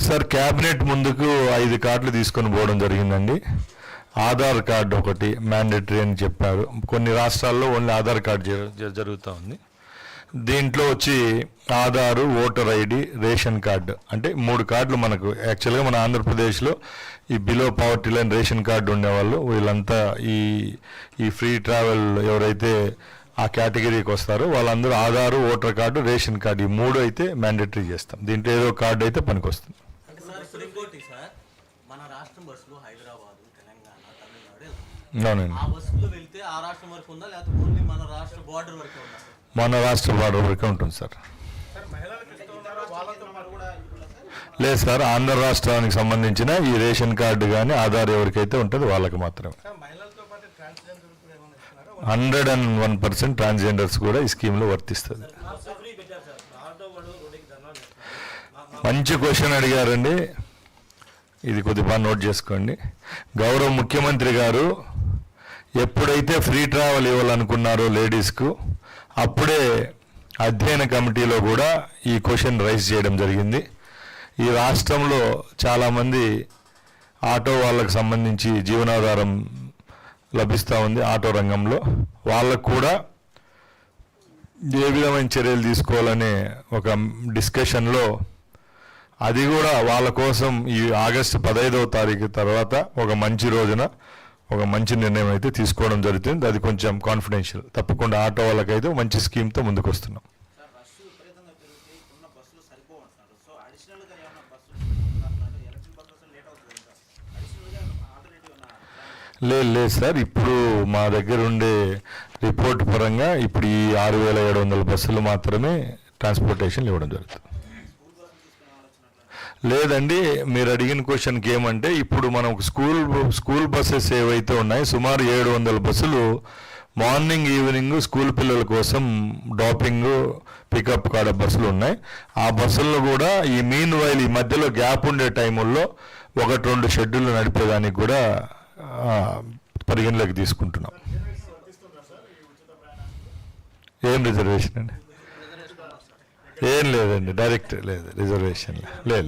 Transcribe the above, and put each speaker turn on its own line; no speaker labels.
Sir cabinet ముందుకు ఐదు కార్డులు తీసుకొని పోవడం జరిగిందండి. ఆధార్ కార్డు ఒకటి మ్యాండేటరీ అని చెప్పారు. కొన్ని రాష్ట్రాల్లో ఓన్లీ ఆధార్ కార్డు జరు- జరుగుతూ ఉంది. దీంట్లో వచ్చి Aadhaar voter ID ration card. అంటే మూడు కార్డులు మనకు. యాక్చువల్గా మన ఆంధ్రప్రదేశ్లో ఈ below poverty line ration card ఉండేవాళ్ళు. వీళ్ళంతా ఈ ఈ ఫ్రీ ట్రావెల్ ఎవరైతే ఆ కేటగిరీకి వస్తారో. వాళ్ళందరూ Aadhaar voter card ration card ఈ మూడు అయితే మ్యాండేటరీ చేస్తాం. దీంట్లో ఏదో కార్డు అయితే పనికొస్తుంది.
మన రాష్ట్రం బస్సులు హైదరాబాద్ తెలంగాణ తమిళనాడు వెళ్తాయి.
అవునండి.
ఆ బస్సులో వెళ్తే ఆ రాష్ట్రం వరకు ఉందా? లేకపోతే ఓన్లీ మన రాష్ట్ర బార్డర్ వరకే ఉందా? సార్?
మన రాష్ట్ర బార్డర్ వరకే ఉంటుంది సార్. లేదు సార్ ఆంధ్ర రాష్ట్రానికి సంబంధించిన ఈ రేషన్ కార్డు కానీ ఆధార్ ఎవరికైతే ఉంటుందో వాళ్ళకి మాత్రమే. Hundred and one percent transgenders కూడా ఈ స్కీమ్లో వర్తిస్తుంది. మంచి క్వశ్చన్ అడిగారండి. ఇది కొద్దిగా నోట్ చేసుకోండి. గౌరవ ముఖ్యమంత్రి గారు ఎప్పుడైతే ఫ్రీ ట్రావెల్ ఇవ్వాలనుకున్నారో లేడీస్కు అప్పుడే అధ్యయన కమిటీలో కూడా ఈ క్వశ్చన్ రైజ్ చేయడం జరిగింది. ఈ రాష్ట్రంలో చాలామంది ఆటో వాళ్ళకు సంబంధించి జీవనాధారం లభిస్తూ ఉంది ఆటో రంగంలో. వాళ్ళకు కూడా ఏ విధమైన చర్యలు తీసుకోవాలనే ఒక డిస్కషన్లో అది కూడా వాళ్ళ కోసం ఈ ఆగస్టు పదహైదవ తారీఖు తర్వాత ఒక మంచి రోజున ఒక మంచి నిర్ణయం అయితే తీసుకోవడం జరుగుతుంది. అది కొంచెం కాన్ఫిడెన్షియల్ తప్పకుండా ఆటో వాళ్ళకైతే మంచి స్కీమ్తో ముందుకు వస్తున్నాం లేదు లేదు సార్. ఇప్పుడు మా దగ్గర ఉండే రిపోర్ట్ పరంగా ఇప్పుడు ఈ ఆరు వేల ఏడు వందల బస్సులు మాత్రమే ట్రాన్స్పోర్టేషన్ ఇవ్వడం జరుగుతుంది. లేదండి మీరు అడిగిన క్వశ్చన్కి ఏమంటే ఇప్పుడు మనం స్కూల్ స్కూల్ బస్సెస్ ఏవైతే ఉన్నాయో సుమారు ఏడు వందల బస్సులు మార్నింగ్ ఈవినింగ్ స్కూల్ పిల్లల కోసం డ్రాపింగ్ పికప్ కాడ బస్సులు ఉన్నాయి. ఆ బస్సుల్లో కూడా ఈ మీన్ వైల్ ఈ మధ్యలో గ్యాప్ ఉండే టైముల్లో ఒకటి రెండు షెడ్యూల్ నడిపేదానికి కూడా పరిగణలోకి తీసుకుంటున్నాం. ఏం రిజర్వేషన్ అండి? ఏం లేదండి డైరెక్ట్ లేదు రిజర్వేషన్ లేదు